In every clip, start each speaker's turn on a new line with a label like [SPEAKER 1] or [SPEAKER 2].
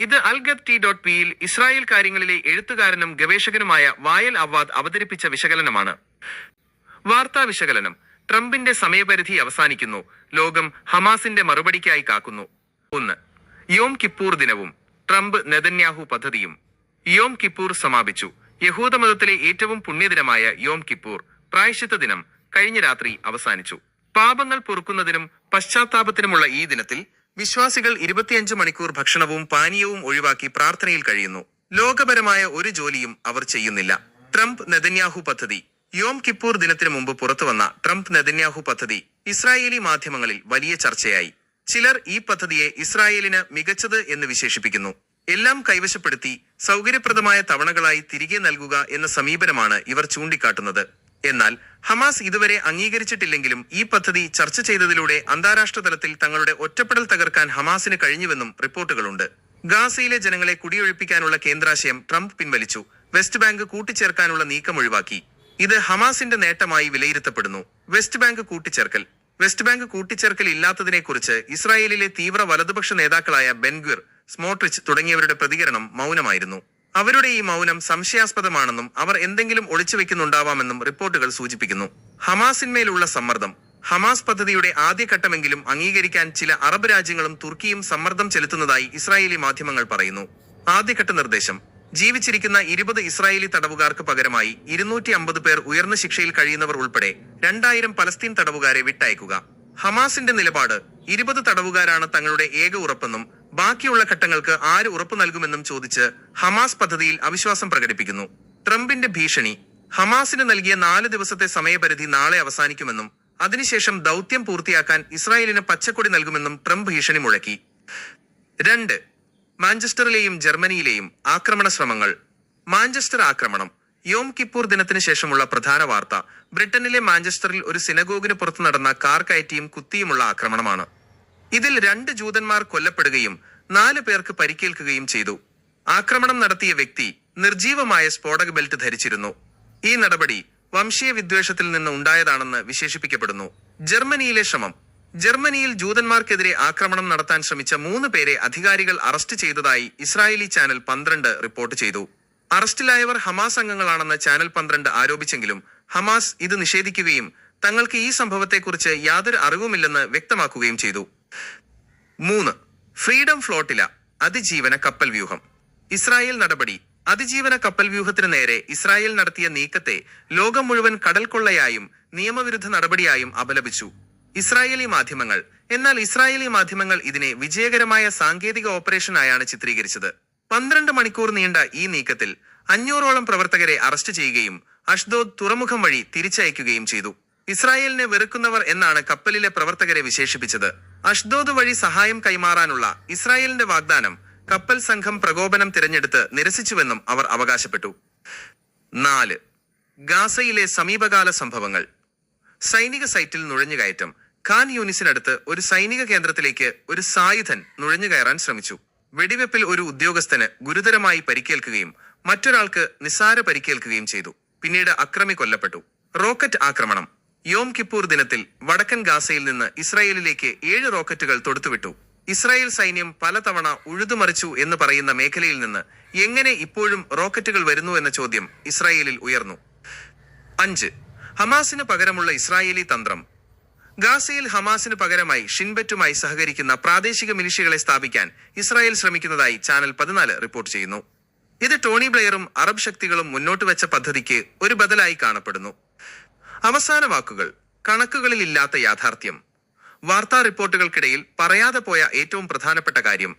[SPEAKER 1] ഇത് അൽഗത് T dot പിയിൽ ഇസ്രായേൽ കാര്യങ്ങളിലെ എഴുത്തുകാരനും ഗവേഷകനുമായ വായൽ അവാദ് അവതരിപ്പിച്ച വിശകലനമാണ്. വാർത്താ വിശകലനം ട്രംപിന്റെ സമയപരിധി അവസാനിക്കുന്നു. ലോകം ഹമാസിന്റെ മറുപടിക്കായി കാക്കുന്നു. ഒന്ന്. യോം കിപ്പൂർ ദിനവും ട്രംപ് നെതന്യാഹു പദ്ധതിയും. യോം കിപ്പൂർ സമാപിച്ചു. യഹൂദമതത്തിലെ ഏറ്റവും പുണ്യദിനമായ യോം കിപ്പൂർ പ്രായശ്ചിത്ത ദിനം കഴിഞ്ഞ രാത്രി അവസാനിച്ചു. പാപങ്ങൾ പൊറുക്കുന്നതിനും പശ്ചാത്താപത്തിനുമുള്ള ഈ ദിനത്തിൽ വിശ്വാസികൾ ഇരുപത്തിയഞ്ച് മണിക്കൂർ ഭക്ഷണവും പാനീയവും ഒഴിവാക്കി പ്രാർത്ഥനയിൽ കഴിയുന്നു. ലോകപരമായ ഒരു ജോലിയും അവർ ചെയ്യുന്നില്ല. ട്രംപ് നെതന്യാഹു പദ്ധതി. യോം കിപ്പൂർ ദിനത്തിന് മുമ്പ് പുറത്തുവന്ന ട്രംപ് നെതന്യാഹു പദ്ധതി ഇസ്രായേലി മാധ്യമങ്ങളിൽ വലിയ ചർച്ചയായി. ചിലർ ഈ പദ്ധതിയെ ഇസ്രായേലിന് മികച്ചത് എന്ന് വിശേഷിപ്പിക്കുന്നു. എല്ലാം കൈവശപ്പെടുത്തി സൗകര്യപ്രദമായ തവണകളായി തിരികെ നൽകുക എന്ന സമീപനമാണ് ഇവർ ചൂണ്ടിക്കാട്ടുന്നത്. എന്നാൽ ഹമാസ് ഇതുവരെ അംഗീകരിച്ചിട്ടില്ലെങ്കിലും ഈ പദ്ധതി ചർച്ച ചെയ്തതിലൂടെ അന്താരാഷ്ട്ര തലത്തിൽ തങ്ങളുടെ ഒറ്റപ്പെടൽ തകർക്കാൻ ഹമാസിന് കഴിഞ്ഞുവെന്നും റിപ്പോർട്ടുകളുണ്ട്. ഗാസയിലെ ജനങ്ങളെ കുടിയൊഴിപ്പിക്കാനുള്ള കേന്ദ്രാശയം ട്രംപ് പിൻവലിച്ചു. വെസ്റ്റ് ബാങ്ക് കൂട്ടിച്ചേർക്കാനുള്ള നീക്കം ഒഴിവാക്കി. ഇത് ഹമാസിന്റെ നേട്ടമായി വിലയിരുത്തപ്പെടുന്നു. വെസ്റ്റ് ബാങ്ക് കൂട്ടിച്ചേർക്കൽ. വെസ്റ്റ് ബാങ്ക് കൂട്ടിച്ചേർക്കൽ ഇല്ലാത്തതിനെക്കുറിച്ച് ഇസ്രായേലിലെ തീവ്ര വലതുപക്ഷ നേതാക്കളായ ബെൻഗ്വിർ സ്മോട്രിച്ച് തുടങ്ങിയവരുടെ പ്രതികരണം മൗനമായിരുന്നു. അവരുടെ ഈ മൗനം സംശയാസ്പദമാണെന്നും അവർ എന്തെങ്കിലും ഒളിച്ചു വെക്കുന്നുണ്ടാവാമെന്നും റിപ്പോർട്ടുകൾ സൂചിപ്പിക്കുന്നു. ഹമാസിന്മേലുള്ള സമ്മർദ്ദം. ഹമാസ് പദ്ധതിയുടെ ആദ്യഘട്ടമെങ്കിലും അംഗീകരിക്കാൻ ചില അറബ് രാജ്യങ്ങളും തുർക്കിയും സമ്മർദ്ദം ചെലുത്തുന്നതായി ഇസ്രായേലി മാധ്യമങ്ങൾ പറയുന്നു. ആദ്യഘട്ട നിർദ്ദേശം. ജീവിച്ചിരിക്കുന്ന ഇരുപത് ഇസ്രായേലി തടവുകാർക്ക് പകരമായി ഇരുന്നൂറ്റി അമ്പത് പേർ ഉയർന്ന ശിക്ഷയിൽ കഴിയുന്നവർ ഉൾപ്പെടെ രണ്ടായിരം പലസ്തീൻ തടവുകാരെ വിട്ടയക്കുക. ഹമാസിന്റെ നിലപാട് ഇരുപത് തടവുകാരാണ് തങ്ങളുടെ ഏക ഉറപ്പെന്നും ബാക്കിയുള്ള ഘട്ടങ്ങൾക്ക് ആര് ഉറപ്പു നൽകുമെന്നും ചോദിച്ച് ഹമാസ് പദ്ധതിയിൽ അവിശ്വാസം പ്രകടിപ്പിക്കുന്നു. ട്രംപിന്റെ ഭീഷണി ഹമാസിന് നൽകിയ നാല് ദിവസത്തെ സമയപരിധി നാളെ അവസാനിക്കുമെന്നും അതിനുശേഷം ദൗത്യം പൂർത്തിയാക്കാൻ ഇസ്രായേലിന് പച്ചക്കൊടി നൽകുമെന്നും ട്രംപ് ഭീഷണി മുഴക്കി. രണ്ട് മാഞ്ചസ്റ്ററിലെയും ജർമ്മനിയിലെയും ആക്രമണ ശ്രമങ്ങൾ. മാഞ്ചസ്റ്റർ ആക്രമണം യോം കിപ്പൂർ ദിനത്തിന് ശേഷമുള്ള പ്രധാന വാർത്ത. ബ്രിട്ടനിലെ മാഞ്ചസ്റ്ററിൽ ഒരു സിനഗോഗിന് പുറത്ത് നടന്ന കാർ കയറ്റിയും കുത്തിയുമുള്ള ആക്രമണമാണ്. ഇതിൽ രണ്ട് ജൂതന്മാർ കൊല്ലപ്പെടുകയും നാല് പേർക്ക് പരിക്കേൽക്കുകയും ചെയ്തു. ആക്രമണം നടത്തിയ വ്യക്തി നിർജീവമായ സ്ഫോടക ബെൽറ്റ് ധരിച്ചിരുന്നു. ഈ നടപടി വംശീയ വിദ്വേഷത്തിൽ നിന്ന് ഉണ്ടായതാണെന്ന് വിശേഷിപ്പിക്കപ്പെടുന്നു. ജർമ്മനിയിലെ ശ്രമം. ജർമ്മനിയിൽ ജൂതന്മാർക്കെതിരെ ആക്രമണം നടത്താൻ ശ്രമിച്ച മൂന്ന് പേരെ അധികാരികൾ അറസ്റ്റ് ചെയ്തതായി ഇസ്രായേലി ചാനൽ പന്ത്രണ്ട് റിപ്പോർട്ട് ചെയ്തു. അറസ്റ്റിലായവർ ഹമാസ് അംഗങ്ങളാണെന്ന് ചാനൽ പന്ത്രണ്ട് ആരോപിച്ചെങ്കിലും ഹമാസ് ഇത് നിഷേധിക്കുകയും തങ്ങൾക്ക് ഈ സംഭവത്തെക്കുറിച്ച് യാതൊരു അറിവുമില്ലെന്ന് വ്യക്തമാക്കുകയും ചെയ്തു. മൂന്ന്. ഫ്രീഡം ഫ്ലോട്ടില അതിജീവന കപ്പൽ വ്യൂഹം. ഇസ്രായേൽ നടപടി. അതിജീവന കപ്പൽ വ്യൂഹത്തിന് നേരെ ഇസ്രായേൽ നടത്തിയ നീക്കത്തെ ലോകം മുഴുവൻ കടൽ കൊള്ളയായും നിയമവിരുദ്ധ നടപടിയായും അപലപിച്ചു. ഇസ്രായേലി മാധ്യമങ്ങൾ. എന്നാൽ ഇസ്രായേലി മാധ്യമങ്ങൾ ഇതിനെ വിജയകരമായ സാങ്കേതിക ഓപ്പറേഷനായാണ് ചിത്രീകരിച്ചത്. പന്ത്രണ്ട് മണിക്കൂർ നീണ്ട ഈ നീക്കത്തിൽ അഞ്ഞൂറോളം പ്രവർത്തകരെ അറസ്റ്റ് ചെയ്യുകയും അഷ്ദോദ് തുറമുഖം വഴി തിരിച്ചയക്കുകയും ചെയ്തു. ഇസ്രായേലിനെ വെറുക്കുന്നവർ എന്നാണ് കപ്പലിലെ പ്രവർത്തകരെ വിശേഷിപ്പിച്ചത്. അഷ്ദോദ് വഴി സഹായം കൈമാറാനുള്ള ഇസ്രായേലിന്റെ വാഗ്ദാനം കപ്പൽ സംഘം പ്രകോപനം തിരഞ്ഞെടുത്ത് നിരസിച്ചുവെന്നും അവർ അവകാശപ്പെട്ടു. നാല് ഗാസയിലെ സമീപകാല സംഭവങ്ങൾ. സൈനിക സൈറ്റിൽ നുഴഞ്ഞുകയറ്റം ഖാൻ യൂണിസിനടുത്ത് ഒരു സൈനിക കേന്ദ്രത്തിലേക്ക് ഒരു സായുധൻ നുഴഞ്ഞുകയറാൻ ശ്രമിച്ചു. വെടിവെപ്പിൽ ഒരു ഉദ്യോഗസ്ഥന് ഗുരുതരമായി പരിക്കേൽക്കുകയും മറ്റൊരാൾക്ക് നിസ്സാര പരിക്കേൽക്കുകയും ചെയ്തു. പിന്നീട് അക്രമി കൊല്ലപ്പെട്ടു. റോക്കറ്റ് ആക്രമണം. യോം കിപ്പൂർ ദിനത്തിൽ വടക്കൻ ഗാസയിൽ നിന്ന് ഇസ്രായേലിലേക്ക് ഏഴ് റോക്കറ്റുകൾ തൊടുത്തുവിട്ടു. ഇസ്രായേൽ സൈന്യം പലതവണ ഉഴുതുമറിച്ചു എന്ന് പറയുന്ന മേഖലയിൽ നിന്ന് എങ്ങനെ ഇപ്പോഴും റോക്കറ്റുകൾ വരുന്നു എന്ന ചോദ്യം ഇസ്രായേലിൽ ഉയർന്നു. അഞ്ച് ഹമാസിന് പകരമുള്ള ഇസ്രായേലി തന്ത്രം. ഗാസയിൽ ഹമാസിന് പകരമായി ഷിൻബറ്റുമായി സഹകരിക്കുന്ന പ്രാദേശിക മിലിഷ്യകളെ സ്ഥാപിക്കാൻ ഇസ്രായേൽ ശ്രമിക്കുന്നതായി ചാനൽ പതിനാല് റിപ്പോർട്ട് ചെയ്യുന്നു. ഇത് ടോണി ബ്ലെയറും അറബ് ശക്തികളും മുന്നോട്ട് വെച്ച പദ്ധതിക്ക് ഒരു ബദലായി കാണപ്പെടുന്നു. അവസാന വാക്കുകൾ കണക്കുകളിൽ ഇല്ലാത്ത യാഥാർത്ഥ്യം. വാർത്താ റിപ്പോർട്ടുകൾക്കിടയിൽ പറയാതെ പോയ ഏറ്റവും പ്രധാനപ്പെട്ട കാര്യം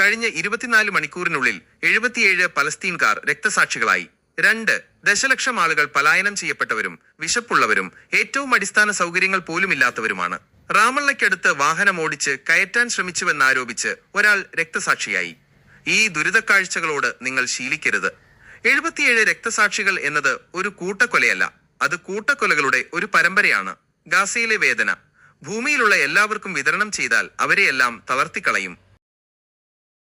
[SPEAKER 1] കഴിഞ്ഞ ഇരുപത്തിനാല് മണിക്കൂറിനുള്ളിൽ എഴുപത്തിയേഴ് പലസ്തീൻകാർ രക്തസാക്ഷികളായി. രണ്ട് ദശലക്ഷം ആളുകൾ പലായനം ചെയ്യപ്പെട്ടവരും വിശപ്പുള്ളവരും ഏറ്റവും അടിസ്ഥാന സൗകര്യങ്ങൾ പോലുമില്ലാത്തവരുമാണ്. റാമള്ളയ്ക്കടുത്ത് വാഹനമോടിച്ച് കയറ്റാൻ ശ്രമിച്ചുവെന്നാരോപിച്ച് ഒരാൾ രക്തസാക്ഷിയായി. ഈ ദുരിതക്കാഴ്ചകളോട് നിങ്ങൾ ശീലിക്കരുത്. എഴുപത്തിയേഴ് രക്തസാക്ഷികൾ എന്നത് ഒരു കൂട്ടക്കൊലയല്ല. അത് കൂട്ടക്കൊലകളുടെ ഒരു പരമ്പരയാണ്. ഗാസയിലെ വേദന. ഭൂമിയിലുള്ള എല്ലാവർക്കും വിതരണം ചെയ്താൽ അവരെയെല്ലാം തളർത്തിക്കളയും.